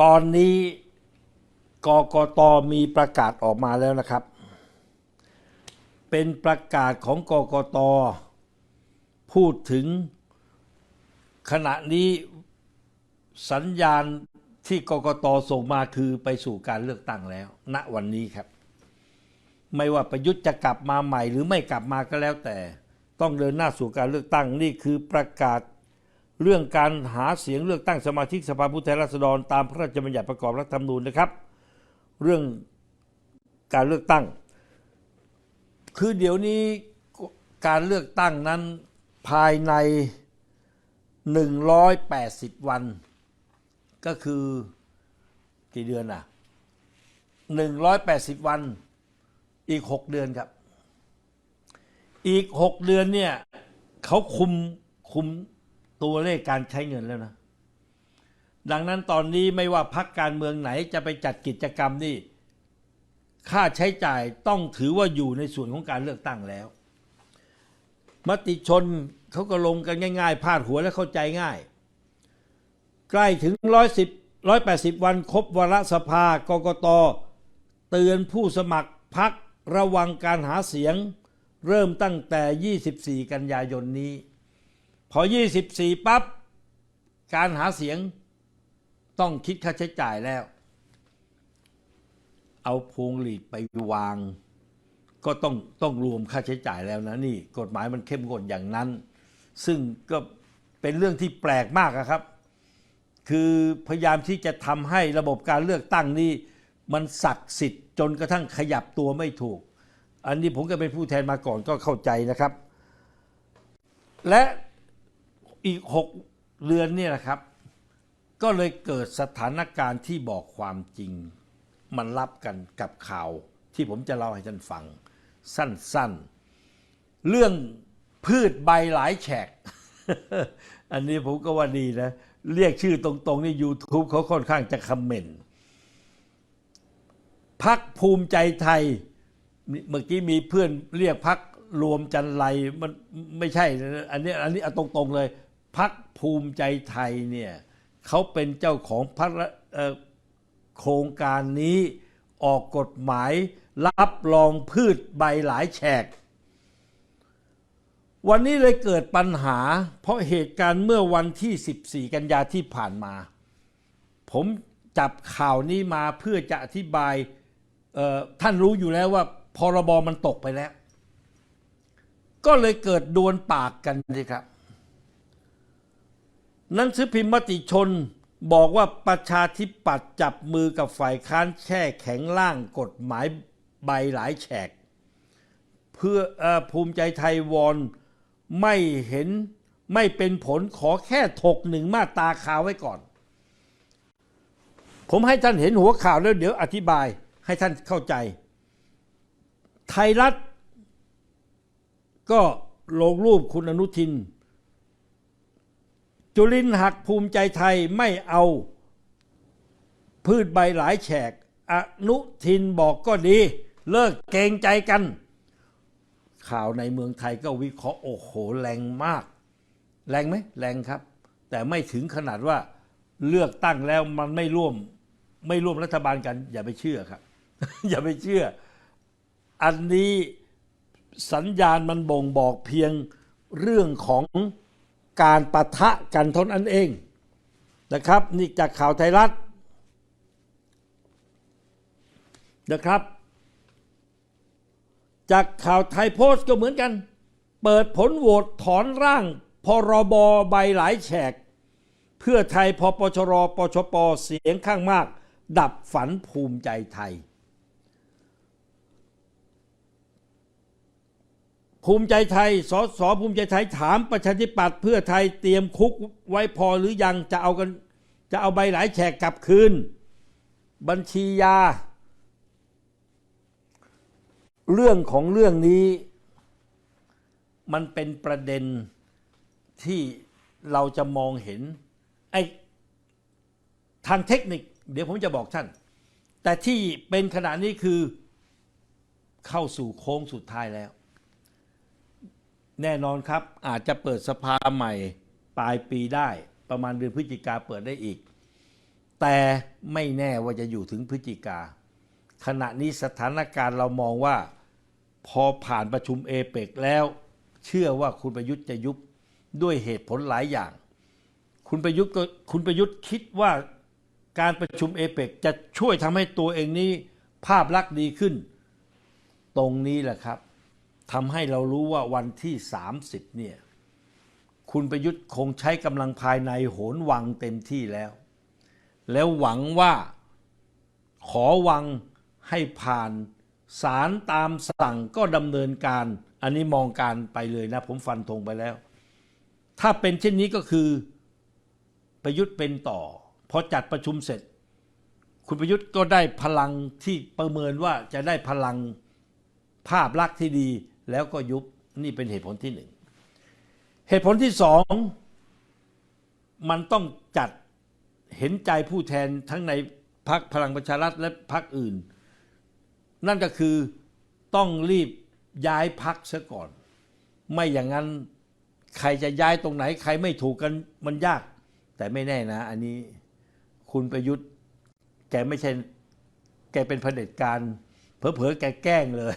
ตอนนี้กกตมีประกาศออกมาแล้วนะครับ เป็นประกาศของกกตพูดถึงขณะนี้สัญญาณที่กกตส่งมาคือไปสู่การเลือกตั้งแล้ว ณวันนี้ครับ ไม่ว่าประยุทธ์จะกลับมาใหม่ หรือไม่กลับมาก็แล้วแต่ ต้องเดินหน้าสู่การเลือกตั้งนี่คือประกาศ เรื่องการหาเสียงเลือกตั้งสมาชิกสภาผู้แทนราษฎรตามพระราชบัญญัติประกอบรัฐธรรมนูญนะครับ เรื่องการเลือกตั้ง คือเดี๋ยวนี้การเลือกตั้งนั้นภายใน 180 วัน ก็คือกี่เดือนอะ 180 วันอีก 6 เดือนครับ อีก 6 เดือนเนี่ยเขาคุมคุม ตัวเลขการใช้เงินแล้วนะ ดังนั้นตอนนี้ไม่ว่าพักการเมืองไหนจะไปจัดกิจกรรมนี่ ค่าใช้จ่ายต้องถือว่าอยู่ในส่วนของการเลือกตั้งแล้ว มติชนเขาก็ลงกันง่าย ๆ พาดหัวและเข้าใจง่าย ใกล้ถึง110 180วันครบวาระสภากกตเตือนผู้สมัครพักระวังการหาเสียง เริ่มตั้งแต่ 24 กันยายนนี้ พอ 24 ปั๊บการหาเสียงต้องคิดค่าใช้จ่ายแล้ว เอาพวงหลีดไปวาง ก็ต้องต้องรวมค่าใช้จ่ายแล้วนะนี่ กฎหมายมันเข้มงวดอย่างนั้น ซึ่งก็เป็นเรื่องที่แปลกมากครับ คือพยายามที่จะทำให้ระบบการเลือกตั้งนี้มันศักดิ์สิทธิ์จนกระทั่งขยับตัวไม่ถูก อันนี้ผมก็เป็นผู้แทนมาก่อนก็เข้าใจนะครับ และ อีกหกเดือนเนี่ยนะครับ ก็เลยเกิดสถานการณ์ที่บอกความจริง มันรับกันกับข่าวที่ผมจะเล่าให้ท่านฟัง สั้นๆ เรื่องพืชใบหลายแฉก อันนี้ผมก็ว่าดีนะ เรียกชื่อตรงๆ นี่ YouTube เขาค่อนข้างจะคอมเมนต์พักภูมิใจไทย เมื่อกี้มีเพื่อนเรียกพักรวมจันไรมันไม่ใช่ อันนี้อันนี้เอาตรงๆเลย พักภูมิใจไทยเนี่ยเขาเป็นเจ้าของพระโครงการนี้ออกกฎหมายรับรองพืชใบหลายแฉก วันนี้เลยเกิดปัญหา เพราะเหตุการณ์เมื่อวันที่ 14 กันยาที่ผ่านมา ผมจับข่าวนี้มาเพื่อจะอธิบายท่านรู้อยู่แล้วว่าพรบมันตกไปแล้ว ก็เลยเกิดดวลปากกันสิครับ หนังสือพิมพ์มติชนบอกว่าประชาธิปัตย์จับมือกับฝ่ายค้านแช่แข็งร่างกฎหมายใบหลายแฉก เพื่ออภูมิใจไทยวอนไม่เห็นไม่เป็นผลขอแค่ถกหนึ่งมาตาข่าวไว้ก่อน ผมให้ท่านเห็นหัวข่าวแล้วเดี๋ยวอธิบายให้ท่านเข้าใจ ไทยรัฐก็ลงรูปคุณอนุทิน จุลินหักภูมิใจไทยไม่เอา พืชใบหลายแฉก อนุทินบอกก็ดี เลิกเกงใจกัน ข่าวในเมืองไทยก็วิเคราะห์โอ้โหแรงมาก แรงไหมแรงครับ แต่ไม่ถึงขนาดว่าเลือกตั้งแล้วมันไม่ร่วม ไม่ร่วมรัฐบาลกัน อย่าไปเชื่อครับ อย่าไปเชื่อ อันนี้สัญญาณมันบ่งบอกเพียงเรื่องของ การปะทะกันท่านั้นเองนะครับ นี่จากข่าวไทยรัฐนะครับ จากข่าวไทยโพสต์ก็เหมือนกัน เปิดผลโหวตถอนร่างพรบใบหลายแฉก เพื่อไทยพปชรปชปเสียงข้างมาก ดับฝันภูมิใจไทย ภูมิใจไทย สสภูมิใจไทยถามประชาธิปัตย์เพื่อไทยเตรียมคุกไว้พอหรือยังจะเอากันจะเอาใบหลายแฉกกลับคืน บัญชียา เรื่องของเรื่องนี้ มันเป็นประเด็นที่เราจะมองเห็นไอ้ทางเทคนิค เดี๋ยวผมจะบอกท่าน แต่ที่เป็นขณะนี้คือเข้าสู่โค้งสุดท้ายแล้ว แน่นอนครับ อาจจะเปิดสภาใหม่ปลายปีได้ ประมาณเดือนพฤศจิกาเปิดได้อีก แต่ไม่แน่ว่าจะอยู่ถึงพฤศจิกา ขณะนี้สถานการณ์เรามองว่า พอผ่านประชุมเอเปกแล้ว เชื่อว่าคุณประยุทธ์จะยุบด้วยเหตุผลหลายอย่าง คุณประยุทธ์คุณประยุทธ์คิดว่าการประชุมเอเปกจะช่วยทำให้ตัวเองนี้ภาพลักษณ์ดีขึ้น ตรงนี้แหละครับ ทำให้เรารู้ว่าวันที่ 30 เนี่ย คุณประยุทธ์คงใช้กำลังภายในโหนวังเต็มที่แล้ว แล้วหวังว่าขอวังให้ผ่านศาลตามสั่งก็ดำเนินการ อันนี้มองการไปเลยนะ ผมฟันธงไปแล้ว ถ้าเป็นเช่นนี้ก็คือประยุทธ์เป็นต่อ พอจัดประชุมเสร็จ คุณประยุทธ์ก็ได้พลังที่ประเมินว่าจะได้พลังภาพลักษณ์ที่ดี แล้วก็ยุบนี่เป็นเหตุผลที่หนึ่งเหตุผลที่สองมันต้องจัดเห็นใจผู้แทนทั้งในพักพลังประชารัฐและพักอื่น นั่นก็คือต้องรีบย้ายพักซะก่อน ไม่อย่างนั้นใครจะย้ายตรงไหน ใครไม่ถูกกันมันยาก แต่ไม่แน่นะ อันนี้คุณประยุทธ์ แกไม่ใช่ แกเป็นเผด็จการเผลอๆแกแกล้งเลย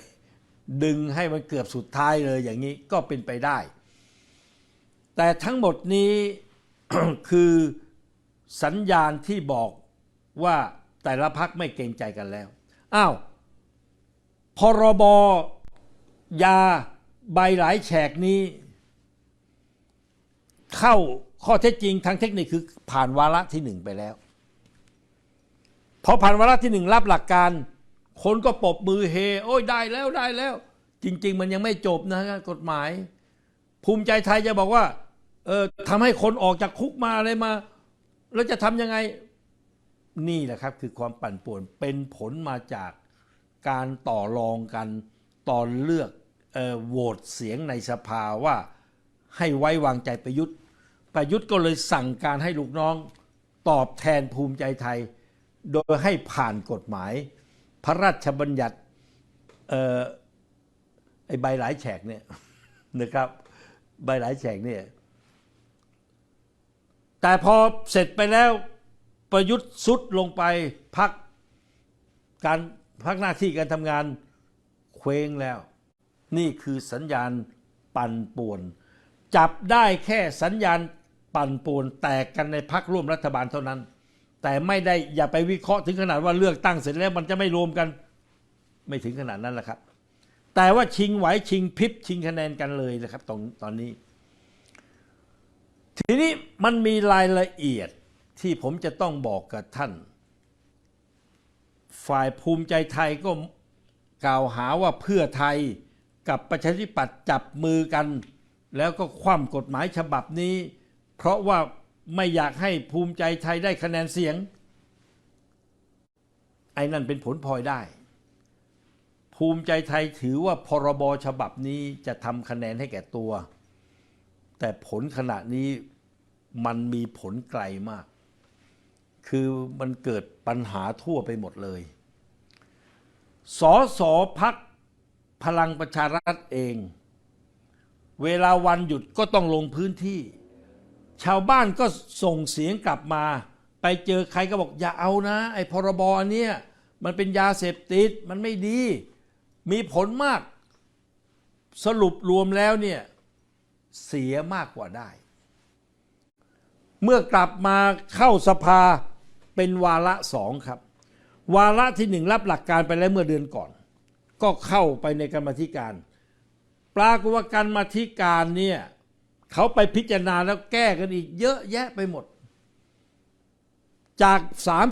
ดึงให้มันเกือบสุดท้ายเลยอย่างนี้ก็เป็นไปได้ แต่ทั้งหมดนี้คือสัญญาณที่บอกว่าแต่ละพักไม่เกรงใจกันแล้ว อ้าว พรบยาใบหลายแฉกนี้ เข้าข้อเท็จจริงทางเทคนิคคือผ่านวาระที่หนึ่งไปแล้ว พอผ่านวาระที่หนึ่งรับหลักการ คนก็ปรบมือเฮ โอ้ยได้แล้วได้แล้ว จริง ๆ มันยังไม่จบนะกฎหมาย ภูมิใจไทยจะบอกว่า เออทำให้คนออกจากคุกมาอะไรมา แล้วจะทำยังไง นี่แหละครับ คือความปั่นป่วนเป็นผลมาจากการต่อรองกันตอนเลือกออโหวตเสียงในสภาว่าให้ไว้วางใจประยุทธ์ ประยุทธ์ก็เลยสั่งการให้ลูกน้อง ตอบแทนภูมิใจไทย โดยให้ผ่านกฎหมาย พระราชบัญญัติไอ้ใบหลายแฉกเนี่ยนะครับ ใบหลายแฉกเนี่ยแต่พอเสร็จไปแล้วประยุทธ์สุดลงไปพักการพักหน้าที่การทำงานเคว้งแล้ว นี่คือสัญญาณปั่นป่วน จับได้แค่สัญญาณปั่นป่วนแตกกันในพักร่วมรัฐบาลเท่านั้น แต่ไม่ได้อย่าไปวิเคราะห์ถึงขนาดว่าเลือกตั้งเสร็จแล้วมันจะไม่รวมกัน ไม่ถึงขนาดนั้นแหละครับ แต่ว่าชิงไหวชิงพริบชิงคะแนนกันเลยนะครับตรงตอนนี้ ทีนี้มันมีรายละเอียดที่ผมจะต้องบอกกับท่าน ฝ่ายภูมิใจไทยก็กล่าวหาว่าเพื่อไทยกับประชาธิปัตย์จับมือกัน แล้วก็คว่ำกฎหมายฉบับนี้ เพราะว่า ไม่อยากให้ภูมิใจไทยได้คะแนนเสียง ไอ้นั่นเป็นผลพลอยได้ ภูมิใจไทยถือว่าพรบฉบับนี้จะทำคะแนนให้แก่ตัว แต่ผลขณะนี้มันมีผลไกลมาก คือมันเกิดปัญหาทั่วไปหมดเลย สอสอพักพลังประชารัฐเอง เวลาวันหยุดก็ต้องลงพื้นที่ ชาวบ้านก็ส่งเสียงกลับมา ไปเจอใครก็บอกอย่าเอานะ ไอ้พรบอันเนี้ยมันเป็นยาเสพติดมันไม่ดี มีผลมาก สรุปรวมแล้วเนี่ยเสียมากกว่าได้ เมื่อกลับมาเข้าสภาเป็นวาระสองครับ วาระที่หนึ่งรับหลักการไปแล้วเมื่อเดือนก่อน ก็เข้าไปในกรรมธิการ ปรากฏว่าการมาธิการเนี่ย เขาไปพิจารณาแล้วแก้กันอีกเยอะแยะไปหมด จาก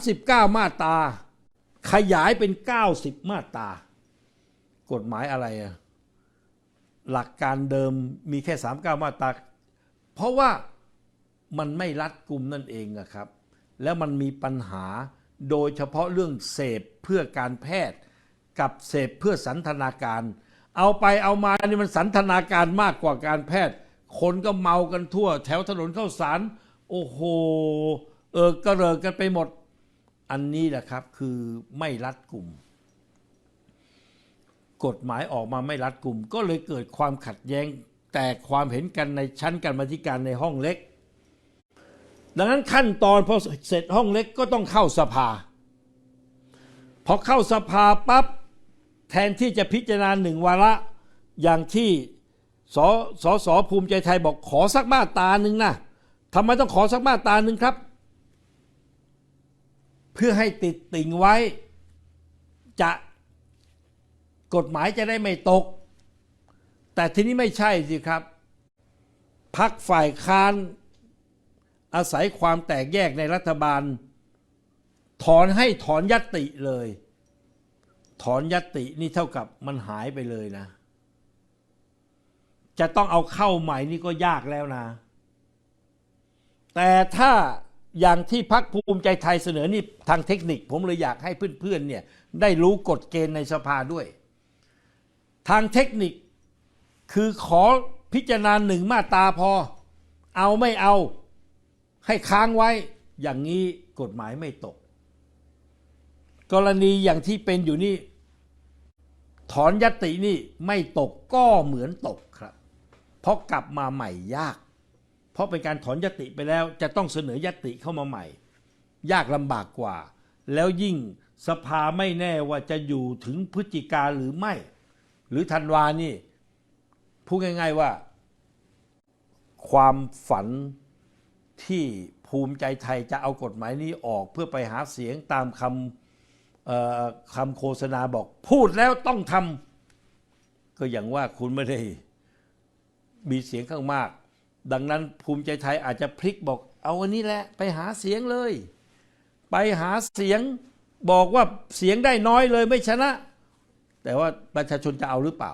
39 มาตราขยายเป็น 90 มาตรากฎหมายอะไรอะหลักการเดิมมีแค่ 39 มาตราเพราะว่ามันไม่รัดกุมนั่นเองอะครับ แล้วมันมีปัญหาโดยเฉพาะเรื่องเสพเพื่อการแพทย์กับเสพเพื่อสันทนาการ เอาไปเอามานี่มันสันทนาการมากกว่าการแพทย์ คนก็เมากันทั่ว แถวถนนเข้าสาร โอ้โห เออกระเริกกันไปหมด อันนี้แหละครับคือไม่รัดกลุ่ม กฎหมายออกมาไม่รัดกลุ่ม ก็เลยเกิดความขัดแย้งแต่ความเห็นกันในชั้นกรรมาธิการในห้องเล็ก ดังนั้นขั้นตอนพอเสร็จห้องเล็กก็ต้องเข้าสภา พอเข้าสภาปั๊บแทนที่จะพิจารณาหนึ่งวาระอย่างที่ สสสภูมิใจไทยบอกขอสักมาตาหนึ่งนะทำไมต้องขอสักมาตาหนึ่งครับ เพื่อให้ติดติ่งไว้ จะกฎหมายจะได้ไม่ตก แต่ทีนี้ไม่ใช่สิครับพักฝ่ายค้านอาศัยความแตกแยกในรัฐบาล ถอนให้ถอนยัตติเลย ถอนยัตตินี่เท่ากับมันหายไปเลยนะ จะต้องเอาเข้าใหม่นี่ก็ยากแล้วนะ แต่ถ้าอย่างที่พักภูมิใจไทยเสนอนี่ทางเทคนิค ผมเลยอยากให้เพื่อนๆเนี่ยได้รู้กฎเกณฑ์ในสภาด้วย ทางเทคนิคคือขอพิจารณาหนึ่งมาตาพอ เอาไม่เอาให้ค้างไว้ อย่างนี้กฎหมายไม่ตก กรณีอย่างที่เป็นอยู่นี่ ถอนยตินี่ไม่ตกก็เหมือนตก รับเพราะกลับมาใหม่ยาก เพราะเป็นการถอนยติไปแล้วจะต้องเสนอยติเข้ามาใหม่ ยากลำบากกว่า แล้วยิ่งสภาไม่แน่ว่าจะอยู่ถึงพฤศจิกาหรือไม่ หรือธันวานี่พูดง่าย ๆว่า ความฝันที่ภูมิใจไทยจะเอากฎหมายนี้ออกเพื่อไปหาเสียงตามคำคำโฆษณาบอก พูดแล้วต้องทำก็อย่างว่าคุณไม่ได้ มีเสียงข้างมาก ดังนั้นภูมิใจไทยอาจจะพลิกบอก เอาอันนี้แหละไปหาเสียงเลย ไปหาเสียงบอกว่าเสียงได้น้อยเลยไม่ชนะ แต่ว่าประชาชนจะเอาหรือเปล่า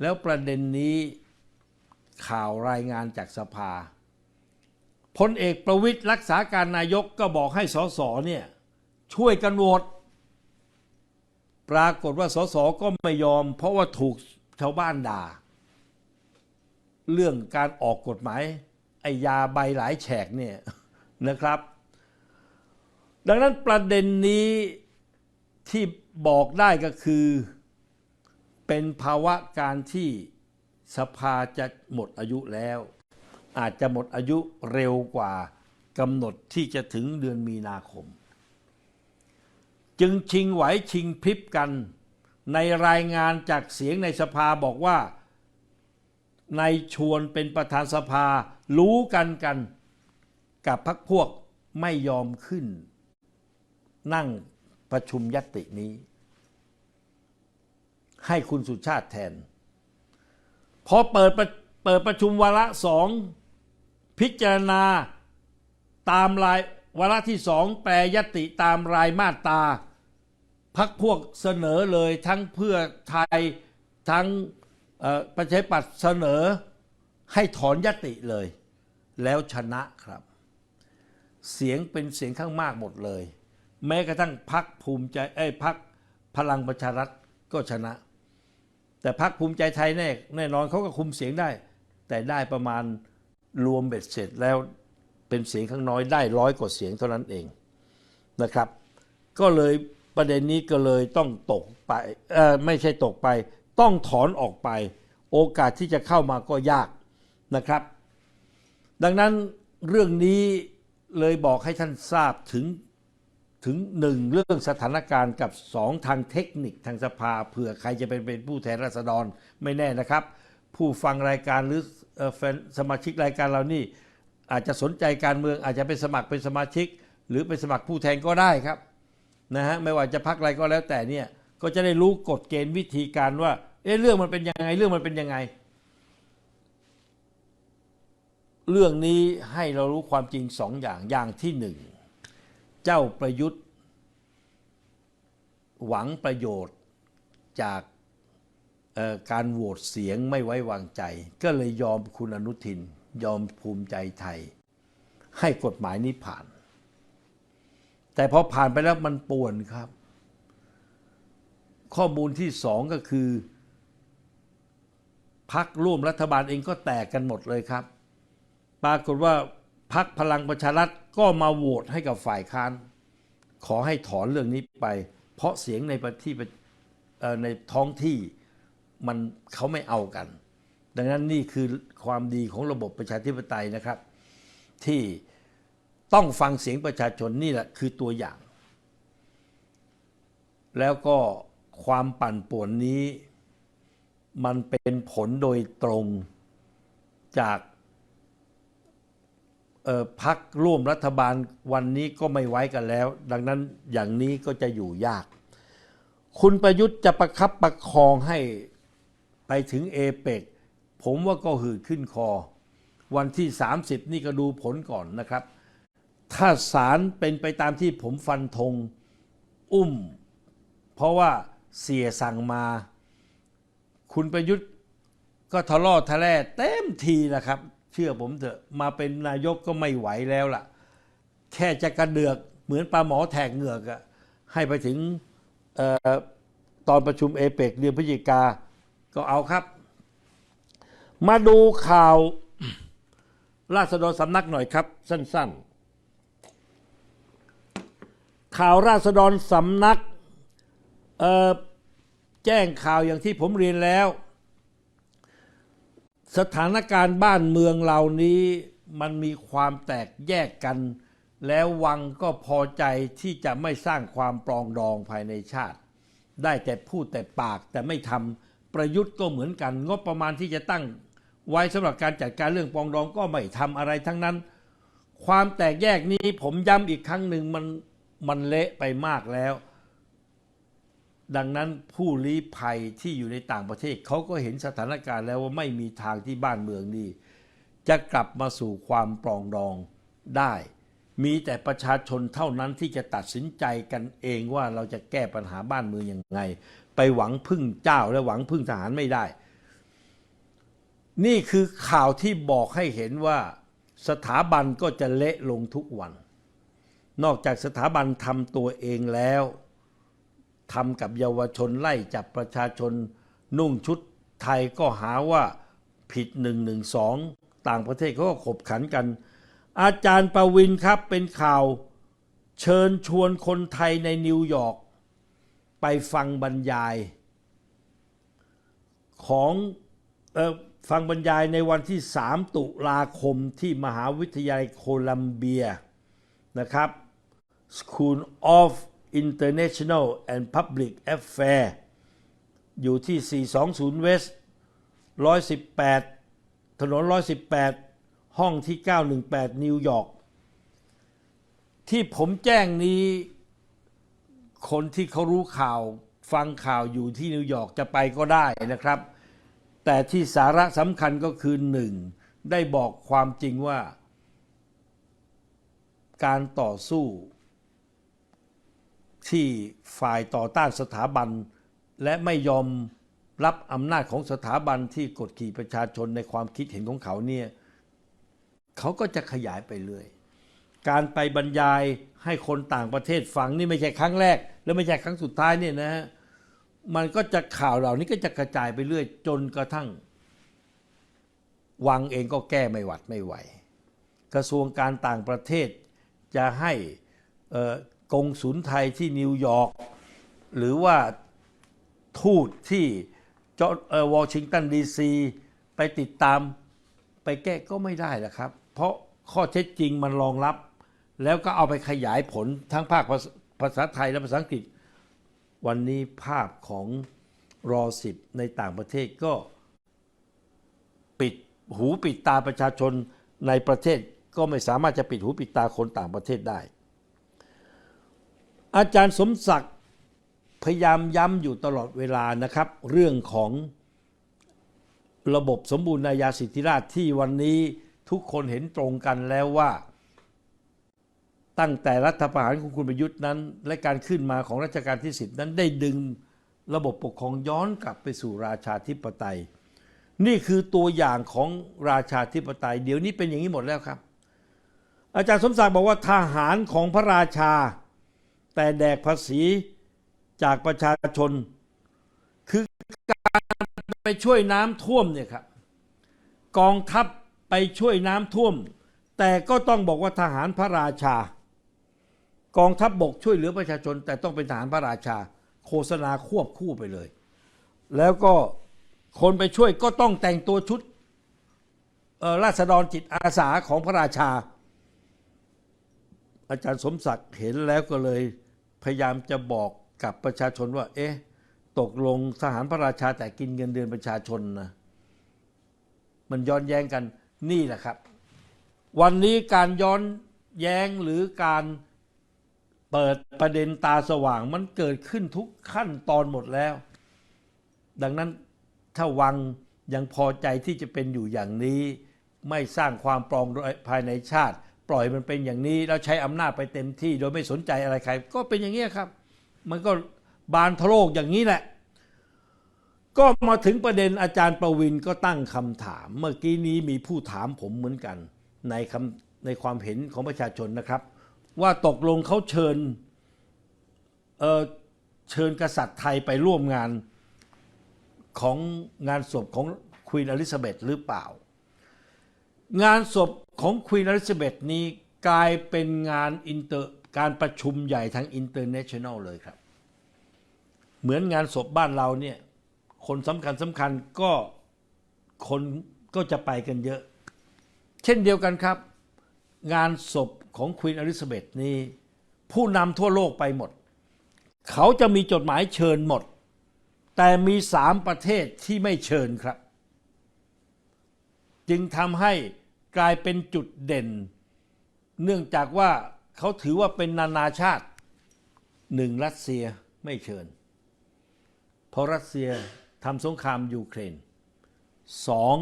แล้วประเด็นนี้ข่าวรายงานจากสภาพลเอกประวิตยรักษาการนายกก็บอกให้สสเนี่ยช่วยกันโหวตปรากฏว่าสสก็ไม่ยอม เพราะว่าถูกชาวบ้านด่า เรื่องการออกกฎหมายไอยาใบหลายแฉกเนี่ยนะครับ ดังนั้นประเด็นนี้ที่บอกได้ก็คือเป็นภาวะการที่สภาจะหมดอายุแล้ว อาจจะหมดอายุเร็วกว่ากำหนดที่จะถึงเดือนมีนาคม จึงชิงไหวชิงพริบกันในรายงานจากเสียงในสภาบอกว่า ในชวนเป็นประธานสภา รู้กันกันกับพักพวกไม่ยอมขึ้น นั่งประชุมยตตินี้ ให้คุณสุชาติแทน พอเปิดเปิดประชุมวาระสองพิจารณาตามรายวาระที่สองแปรยติตามรายมาตราพักพวกเสนอเลยทั้งเพื่อไทยทั้ง ประชาธิปัตย์เสนอให้ถอนยติเลย แล้วชนะครับ เสียงเป็นเสียงข้างมากหมดเลย แม้กระทั่งพักภูมิใจเอ้พักพลังประชารัฐก็ชนะ แต่พักภูมิใจไทยแน่แน่นอนเขาก็คุมเสียงได้ แต่ได้ประมาณรวมเบ็ดเสร็จแล้วเป็นเสียงข้างน้อยได้ร้อยกว่าเสียงเท่านั้นเองนะครับ ก็เลยประเด็นนี้ก็เลยต้องตกไปเออไม่ใช่ตกไป ต้องถอนออกไป โอกาสที่จะเข้ามาก็ยากนะครับ ดังนั้นเรื่องนี้เลยบอกให้ท่านทราบถึงถึงหนึ่งเรื่องสถานการณ์กับสองทางเทคนิคทางสภาเผื่อใครจะเป็นเป็นผู้แทนราษฎรไม่แน่นะครับ ผู้ฟังรายการหรือแฟนสมาชิกรายการเรานี่ อาจจะสนใจการเมืองอาจจะเป็นสมัครเป็นสมาชิก หรือเป็นสมัครผู้แทนก็ได้ครับนะฮะไม่ว่าจะพักอะไรก็แล้วแต่เนี่ยก็จะได้รู้กฎเกณฑ์วิธีการว่า เอ๊ะเรื่องมันเป็นยังไง เรื่องมันเป็นยังไง เรื่องนี้ให้เรารู้ความจริงสองอย่างอย่างที่หนึ่งเจ้าประยุทธ์ หวังประโยชน์จากการโหวตเสียงไม่ไว้วางใจ ก็เลยยอมคุณอนุทิน ยอมภูมิใจไทย ให้กฎหมายนี้ผ่าน แต่พอผ่านไปแล้วมันป่วนครับ ข้อมูลที่สองก็คือ พักร่วมรัฐบาลเองก็แตกกันหมดเลยครับ ปรากฏว่าพักพลังประชารัฐก็มาโหวตให้กับฝ่ายค้าน ขอให้ถอนเรื่องนี้ไป เพราะเสียงในประที่เอ่อในท้องที่มันเขาไม่เอากัน ดังนั้นนี่คือความดีของระบบประชาธิปไตยนะครับ ที่ต้องฟังเสียงประชาชนนี่แหละคือตัวอย่าง แล้วก็ความปั่นป่วนนี้ มันเป็นผลโดยตรงจากพักร่วมรัฐบาลวันนี้ก็ไม่ไว้กันแล้ว ดังนั้นอย่างนี้ก็จะอยู่ยาก คุณประยุทธ์จะประคับประคองให้ไปถึงเอเปกผมว่าก็หืดขึ้นคอ วันที่ 30 นี่ก็ดูผลก่อนนะครับ ถ้าศาลเป็นไปตามที่ผมฟันธงอุ้ม เพราะว่าเสียสั่งมา คุณประยุทธ์ก็ทะเลาะทะแล่เต็มทีนะครับ เชื่อผมเถอะมาเป็นนายกก็ไม่ไหวแล้วล่ะ แค่จะกระเดือกเหมือนปลาหมอแทกเหงือกอะให้ไปถึงออตอนประชุมเอเปกเดือนพฤศจิกาก็เอาครับ มาดูข่าวราษฎรสำนักหน่อยครับ สั้น ๆ ข่าวราษฎรสำนักเอ่อ แจ้งข่าวอย่างที่ผมเรียนแล้ว สถานการณ์บ้านเมืองเหล่านี้มันมีความแตกแยกกัน แล้ววังก็พอใจที่จะไม่สร้างความปรองดองภายในชาติ ได้แต่พูดแต่ปากแต่ไม่ทำประยุทธ์ก็เหมือนกัน งบประมาณที่จะตั้งไว้สำหรับการจัดการเรื่องปองดองก็ไม่ทำอะไรทั้งนั้น ความแตกแยกนี้ผมย้ำอีกครั้งหนึ่งมันมันเละไปมากแล้ว ดังนั้นผู้ลี้ภัยที่อยู่ในต่างประเทศเขาก็เห็นสถานการณ์แล้วว่าไม่มีทางที่บ้านเมืองนี้จะกลับมาสู่ความปรองดองได้ มีแต่ประชาชนเท่านั้นที่จะตัดสินใจกันเองว่าเราจะแก้ปัญหาบ้านเมืองยังไง ไปหวังพึ่งเจ้าและหวังพึ่งทหารไม่ได้ นี่คือข่าวที่บอกให้เห็นว่าสถาบันก็จะเละลงทุกวัน นอกจากสถาบันทำตัวเองแล้ว ทำกับเยาวชนไล่จับประชาชน นุ่งชุดไทยก็หาว่าผิดหนึ่งหนึ่งสองต่างประเทศเขาก็ขบขันกัน อาจารย์ประวินครับเป็นข่าวเชิญชวนคนไทยในนิวยอร์กไปฟังบรรยาย ของออฟังบรรยายในวันที่ 3 ตุลาคมที่มหาวิทยาลัยโคลัมเบียนะครับ School of International and Public Affairs อยู่ที่ 420 West 118 ถนน 118 ห้องที่ 918 นิวยอร์ก ที่ผมแจ้งนี้คนที่เขารู้ข่าวฟังข่าวอยู่ที่นิวยอร์กจะไปก็ได้นะครับ แต่ที่สาระสำคัญก็คือหนึ่งได้บอกความจริงว่า การต่อสู้ ที่ฝ่ายต่อต้านสถาบัน และไม่ยอมรับอำนาจของสถาบันที่กดขี่ประชาชนในความคิดเห็นของเขาเนี่ยเขาก็จะขยายไปเรื่อยการไปบรรยายให้คนต่างประเทศฟังนี่ไม่ใช่ครั้งแรก และไม่ใช่ครั้งสุดท้ายเนี่ยนะฮะมันก็จะข่าวเหล่านี้ก็จะกระจายไปเรื่อย จนกระทั่ง วังเองก็แก้ไม่หวัดไม่ไหว กระทรวงการต่างประเทศจะให้อ่อ กงสุลไทยที่นิวยอร์กหรือว่าทูตที่จอวอชิงตันดีซีไปติดตามไปแก้ก็ไม่ได้ละครับ เพราะข้อเท็จจริงมันรองรับ แล้วก็เอาไปขยายผลทั้งภาคภาษาไทยและภาษาอังกฤษ วันนี้ภาพของรอสิบในต่างประเทศก็ปิดหูปิดตาประชาชนในประเทศก็ไม่สามารถจะปิดหูปิดตาคนต่างประเทศได้ อาจารย์สมศักดิ์พยายามย้ำอยู่ตลอดเวลานะครับ เรื่องของระบบสมบูรณาญาสิทธิราชที่วันนี้ทุกคนเห็นตรงกันแล้วว่า ตั้งแต่รัฐประหารของคุณประยุทธ์นั้น และการขึ้นมาของรัชกาลที่สิบนั้นได้ดึงระบบปกครองย้อนกลับไปสู่ราชาธิปไตย นี่คือตัวอย่างของราชาธิปไตย เดี๋ยวนี้เป็นอย่างนี้หมดแล้วครับ อาจารย์สมศักดิ์บอกว่าทหารของพระราชา แต่แดกภาษีจากประชาชน คือการไปช่วยน้ำท่วมเนี่ยครับกองทัพไปช่วยน้ำท่วม แต่ก็ต้องบอกว่าทหารพระราชา กองทัพบบกช่วยเหลือประชาชน แต่ต้องเป็นทหารพระราชา โฆษณาควบคู่ไปเลย แล้วก็คนไปช่วยก็ต้องแต่งตัวชุดราษฎรจิตอาสาของพระราชา อาจารย์สมศักดิ์เห็นแล้วก็เลย พยายามจะบอกกับประชาชนว่า เอ๊ะ ตกลงทหารพระราชาแต่กินเงินเดือนประชาชนนะมันย้อนแย้งกันนี่แหละครับ วันนี้การย้อนแย้งหรือการเปิดประเด็นตาสว่างมันเกิดขึ้นทุกขั้นตอนหมดแล้ว ดังนั้นถ้าวังยังพอใจที่จะเป็นอยู่อย่างนี้ ไม่สร้างความปรองดองภายในชาติ ปล่อยมันเป็นอย่างนี้แล้วใช้อำนาจไปเต็มที่ โดยไม่สนใจอะไรใคร ก็เป็นอย่างนี้ยครับ มันก็บานทะโลกอย่างนี้แหละ ก็มาถึงประเด็นอาจารย์ประวินก็ตั้งคำถาม เมื่อกี้นี้มีผู้ถามผมเหมือนกัน ในคำในความเห็นของประชาชนนะครับ ว่าตกลงเขาเชิญเออเชิญกษัตริย์ไทยไปร่วมงานของงานศพของควีนอลิซาเบธหรือเปล่า งานศพของควีนอลิซาเบธนี้กลายเป็นงานอินเตอร์การประชุมใหญ่ทางอินเตอร์เนชั่นแนลเลยครับ เหมือนงานศพบ้านเราเนี่ย คนสำคัญสำคัญก็คนก็จะไปกันเยอะ เช่นเดียวกันครับ งานศพของควีนอลิซาเบธนี้ ผู้นำทั่วโลกไปหมด เขาจะมีจดหมายเชิญหมด แต่มีสามประเทศที่ไม่เชิญครับ จึงทำให้กลายเป็นจุดเด่น เนื่องจากว่าเขาถือว่าเป็นนานาชาติหนึ่งรัสเซียไม่เชิญ เพราะรัสเซียทำสงครามยูเครนสอง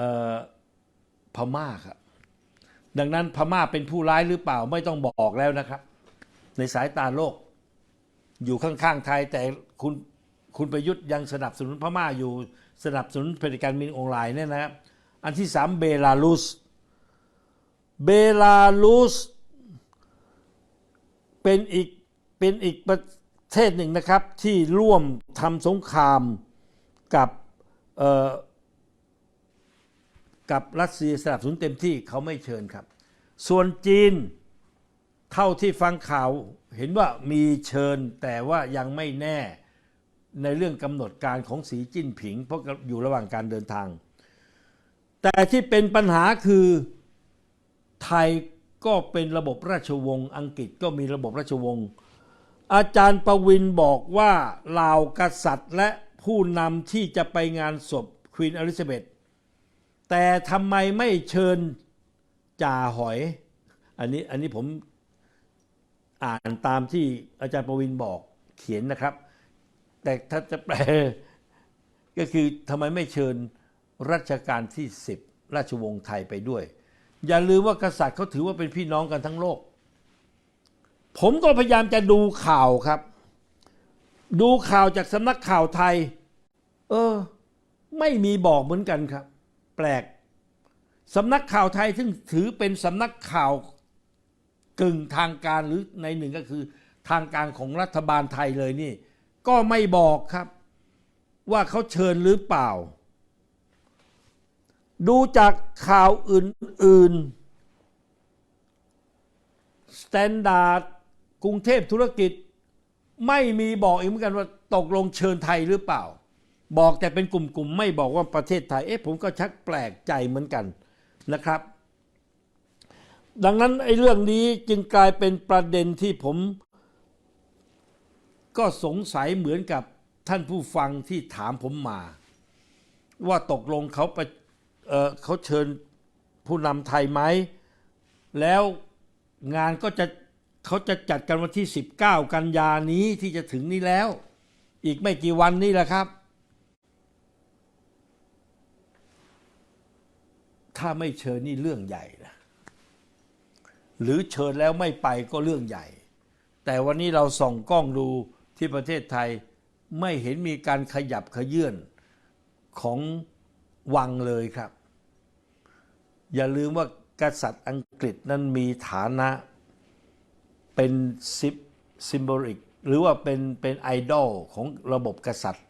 ออพม่าครับดังนั้นพม่าเป็นผู้ร้ายหรือเปล่าไม่ต้องบอกแล้วนะครับ ในสายตาโลก อยู่ข้างๆไทยแต่คุณคุณประยุทธ์ยังสนับสนุนพม่าอยู่สนับสนุนเผด็จการมินออนไลน์เนี่ยนะครับ อันที่สามเบลารุส เบลารุสเป็นอีกเป็นอีกประเทศหนึ่งนะครับที่ร่วมทำสงครามกับกับรัสเซียสนับสนุนเต็มที่เขาไม่เชิญครับ ส่วนจีนเท่าที่ฟังข่าวเห็นว่ามีเชิญแต่ว่ายังไม่แน่ในเรื่องกำหนดการของสีจิ้นผิง เพราะอยู่ระหว่างการเดินทาง แต่ที่เป็นปัญหาคือไทยก็เป็นระบบราชวงศ์อังกฤษก็มีระบบราชวงศ์อาจารย์ประวินบอกว่าเหล่ากษัตริย์และผู้นำที่จะไปงานศพควีนอลิซาเบธแต่ทำไมไม่เชิญจ่าหอย อันนี้อันนี้ผมอ่านตามที่อาจารย์ประวินบอกเขียนนะครับ แต่ถ้าจะแปลก็คือทำไมไม่เชิญ รัชกาลที่ 10 ราชวงศ์ไทยไปด้วย อย่าลืมว่ากษัตริย์เขาถือว่าเป็นพี่น้องกันทั้งโลก ผมก็พยายามจะดูข่าวครับ ดูข่าวจากสำนักข่าวไทย เออ ไม่มีบอกเหมือนกันครับ แปลกสำนักข่าวไทยซึ่งถือเป็นสำนักข่าวกึ่งทางการหรือในหนึ่งก็คือทางการของรัฐบาลไทยเลยนี่ ก็ไม่บอกครับ ว่าเขาเชิญหรือเปล่า ดูจากข่าวอื่นๆสแตนดาร์ดกรุงเทพธุรกิจ ไม่มีบอกอีกเหมือนกันว่าตกลงเชิญไทยหรือเปล่า บอกแต่เป็นกลุ่มๆ ไม่บอกว่าประเทศไทย เอ๊ะผมก็ชักแปลกใจเหมือนกันนะครับ ดังนั้นไอ้เรื่องนี้จึงกลายเป็นประเด็นที่ผม ก็สงสัยเหมือนกับท่านผู้ฟังที่ถามผมมา ว่าตกลงเขาไป เอ่อเขาเชิญผู้นำไทยไหม แล้วงานก็จะเขาจะจัดกันวันที่ 19 กันยานี้ที่จะถึงนี้แล้ว อีกไม่กี่วันนี้แหละครับ ถ้าไม่เชิญนี่เรื่องใหญ่นะหรือเชิญแล้วไม่ไปก็เรื่องใหญ่ แต่วันนี้เราส่องกล้องดูที่ประเทศไทยไม่เห็นมีการขยับขยื่นของวังเลยครับ อย่าลืมว่ากษัตริย์อังกฤษนั้นมีฐานะเป็นซิปซิมโบลิกหรือว่าเป็นเป็นไอดอลของระบบกษัตริย์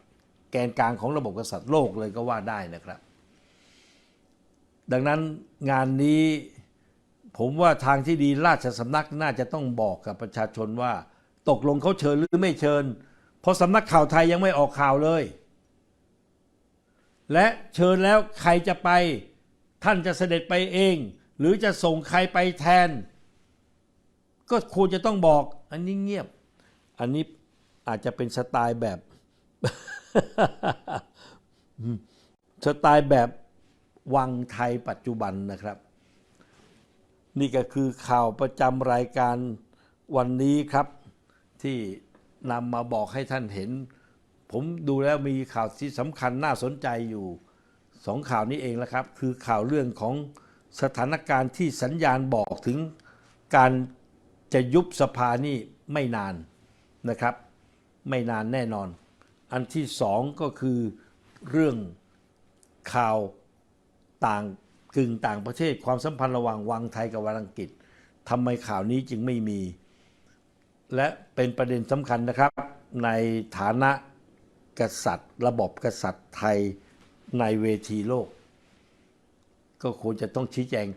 แกนกลางของระบบกษัตริย์โลกเลยก็ว่าได้นะครับ ดังนั้นงานนี้ผมว่าทางที่ดีราชสำนักน่าจะต้องบอกกับประชาชนว่า ตกลงเขาเชิญหรือไม่เชิญ เพราะสำนักข่าวไทยยังไม่ออกข่าวเลย และเชิญแล้วใครจะไป ท่านจะเสด็จไปเอง หรือจะส่งใครไปแทน ก็ควรจะต้องบอก อันนี้เงียบ อันนี้อาจจะเป็นสไตล์แบบ สไตล์แบบวังไทยปัจจุบันนะครับ นี่ก็คือข่าวประจำรายการวันนี้ครับ ที่นำมาบอกให้ท่านเห็น ผมดูแล้วมีข่าวที่สำคัญน่าสนใจอยู่ สองข่าวนี้เองแล้วครับ คือข่าวเรื่องของสถานการณ์ที่สัญญาณบอกถึงการจะยุบสภานี่ไม่นานนะครับ ไม่นานแน่นอน อันที่สองก็คือเรื่องข่าวต่างกึ่งต่างประเทศความสัมพันธ์ระหว่างวังไทยกับวังอังกฤษทำไมข่าวนี้จึงไม่มี และเป็นประเด็นสำคัญนะครับ ในฐานะกษัตริย์ ระบบกษัตริย์ไทย ในเวทีโลก ก็ควรจะต้องชี้แจง